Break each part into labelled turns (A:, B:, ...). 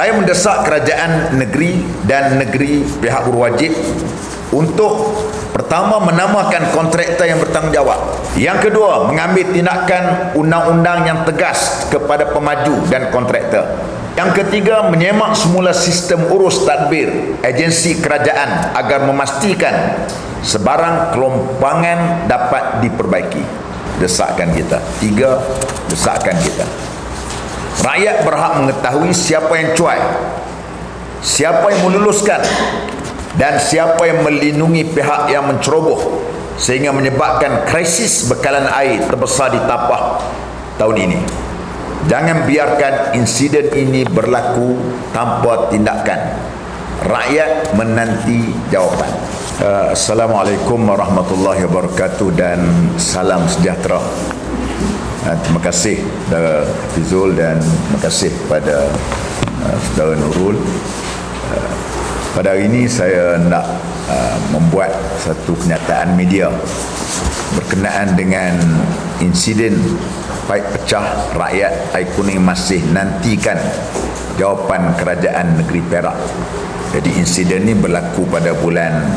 A: Saya mendesak kerajaan negeri dan negeri pihak berwajib untuk pertama menamakan kontraktor yang bertanggungjawab. Yang kedua, mengambil tindakan undang-undang yang tegas kepada pemaju dan kontraktor. Yang ketiga, menyemak semula sistem urus tadbir agensi kerajaan agar memastikan sebarang kelompangan dapat diperbaiki. Desakan kita. Tiga, desakan kita. Rakyat berhak mengetahui siapa yang cuai, siapa yang meluluskan dan siapa yang melindungi pihak yang menceroboh sehingga menyebabkan krisis bekalan air terbesar di Tapah tahun ini. Jangan biarkan insiden ini berlaku tanpa tindakan. Rakyat menanti jawapan. Uh, Assalamualaikum warahmatullahi wabarakatuh dan salam sejahtera. Uh, terima kasih saudara Fizul dan terima kasih pada uh, saudara Nurul. Uh, pada hari ini saya nak uh, membuat satu kenyataan media berkenaan dengan insiden paip pecah rakyat air kuning masih nantikan jawapan kerajaan negeri Perak. Jadi insiden ini berlaku pada bulan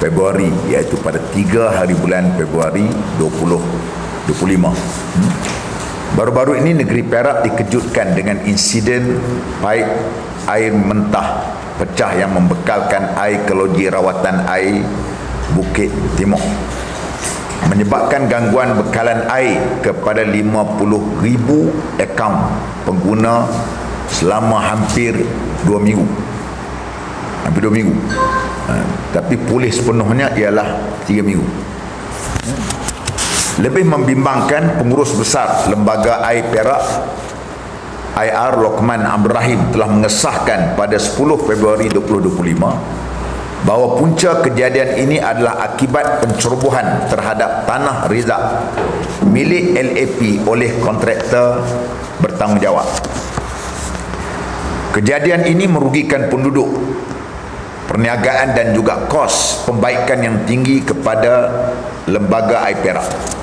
A: Februari iaitu pada 3 hari bulan Februari 20 25. Hmm. Baru-baru ini negeri Perak dikejutkan dengan insiden paip air mentah pecah yang membekalkan air ke loji rawatan air Bukit Timur menyebabkan gangguan bekalan air kepada 50 ribu akaun pengguna selama hampir 2 minggu hampir 2 minggu ha, tapi pulih sepenuhnya ialah 3 minggu lebih membimbangkan pengurus besar lembaga air Perak IR Lokman Abdul Rahim telah mengesahkan pada 10 Februari 2025 bahawa punca kejadian ini adalah akibat pencerobohan terhadap tanah Rizak milik LAP oleh kontraktor bertanggungjawab. Kejadian ini merugikan penduduk, perniagaan dan juga kos pembaikan yang tinggi kepada lembaga air Perak.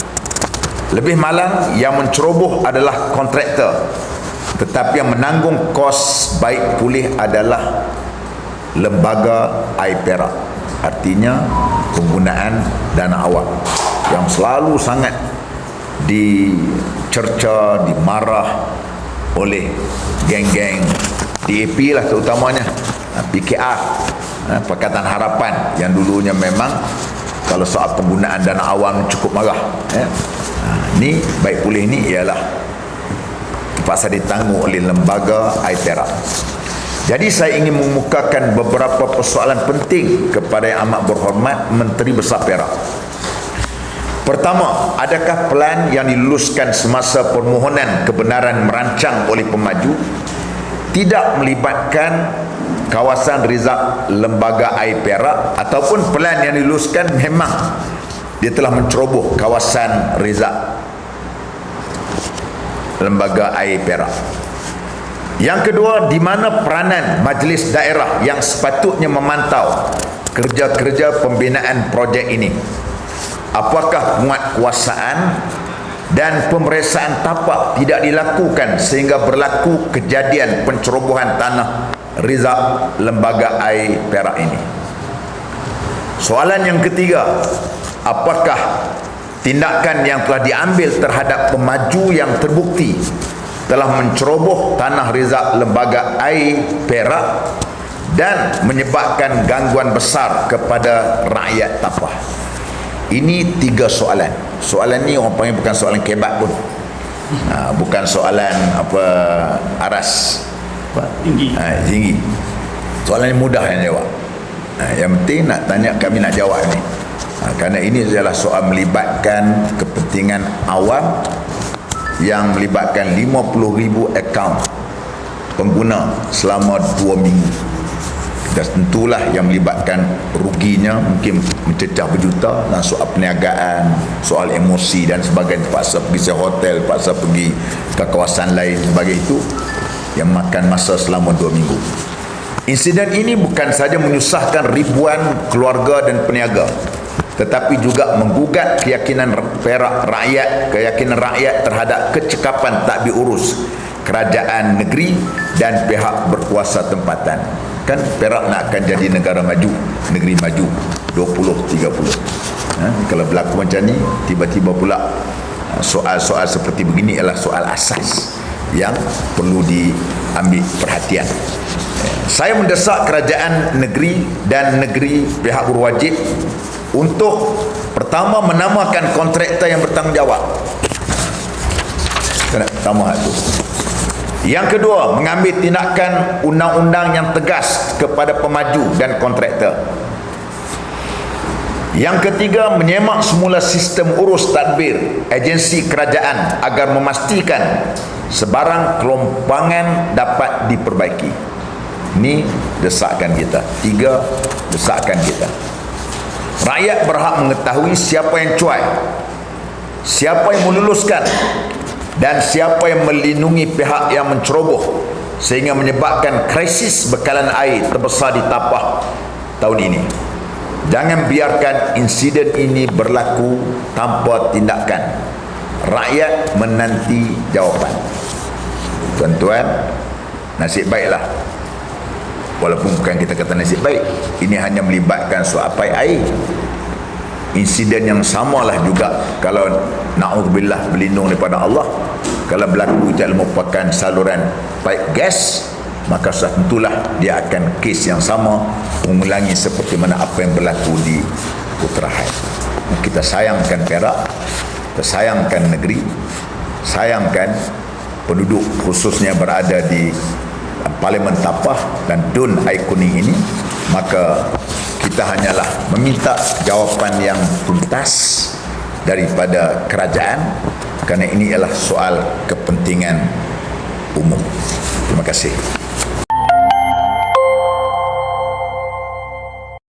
A: Lebih malang yang menceroboh adalah kontraktor. Tetapi yang menanggung kos baik pulih adalah lembaga air perak. Artinya penggunaan dana awak yang selalu sangat dicerca, dimarah oleh geng-geng DAP lah terutamanya. PKR Pakatan Harapan yang dulunya memang kalau soal penggunaan dana awam cukup marah ya. Ini baik pulih ini ialah terpaksa ditanggung oleh lembaga ITERA. Jadi saya ingin mengemukakan beberapa persoalan penting kepada yang amat berhormat Menteri Besar Perak. Pertama, adakah pelan yang diluluskan semasa permohonan kebenaran merancang oleh pemaju tidak melibatkan kawasan rizak lembaga air Perak ataupun pelan yang diluluskan memang dia telah menceroboh kawasan rizak lembaga air Perak. Yang kedua, di mana peranan majlis daerah yang sepatutnya memantau kerja-kerja pembinaan projek ini? Apakah penguatkuasaan dan pemeriksaan tapak tidak dilakukan sehingga berlaku kejadian pencerobohan tanah rizak lembaga air Perak ini? Soalan yang ketiga, apakah tindakan yang telah diambil terhadap pemaju yang terbukti telah menceroboh tanah rizak lembaga air Perak dan menyebabkan gangguan besar kepada rakyat Tapah. Ini tiga soalan. Soalan ni orang panggil bukan soalan kebat pun. Ha, bukan soalan apa aras. Apa? Tinggi. Ha, tinggi. Soalan ini mudah yang jawab. Ha, yang penting nak tanya kami nak jawab ni ha, kerana ini adalah soal melibatkan kepentingan awam yang melibatkan 50,000 akaun pengguna selama 2 minggu. Dan tentulah yang melibatkan ruginya mungkin mencecah berjuta dan soal perniagaan soal emosi dan sebagainya paksa pergi ke hotel paksa pergi ke kawasan lain sebagai itu yang makan masa selama 2 minggu. Insiden ini bukan saja menyusahkan ribuan keluarga dan peniaga tetapi juga menggugat keyakinan perak rakyat keyakinan rakyat terhadap kecekapan tak diurus kerajaan negeri dan pihak ber, berkuasa tempatan. Kan Perak nak akan jadi negara maju negeri maju 20 30 ha? kalau berlaku macam ni tiba-tiba pula ha, soal-soal seperti begini adalah soal asas yang perlu diambil perhatian saya mendesak kerajaan negeri dan negeri pihak berwajib untuk pertama menamakan kontraktor yang bertanggungjawab kena tambah tu yang kedua, mengambil tindakan undang-undang yang tegas kepada pemaju dan kontraktor. Yang ketiga, menyemak semula sistem urus tadbir agensi kerajaan agar memastikan sebarang kelompangan dapat diperbaiki. Ini desakan kita. Tiga, desakan kita. Rakyat berhak mengetahui siapa yang cuai, siapa yang meluluskan dan siapa yang melindungi pihak yang menceroboh sehingga menyebabkan krisis bekalan air terbesar di Tapah tahun ini. Jangan biarkan insiden ini berlaku tanpa tindakan. Rakyat menanti jawapan. Tuan-tuan, nasib baiklah. Walaupun bukan kita kata nasib baik, ini hanya melibatkan suapai air. Insiden yang samalah juga kalau na'udzubillah berlindung daripada Allah. Kalau berlaku itu merupakan saluran pipe gas maka tentulah dia akan kes yang sama mengulangi seperti mana apa yang berlaku di Putrahai kita sayangkan Perak kita sayangkan negeri sayangkan penduduk khususnya berada di Parlimen Tapah dan Dun Air Kuning ini maka kita hanyalah meminta jawapan yang tuntas daripada kerajaan kerana ini adalah soal kepentingan umum. Terima kasih.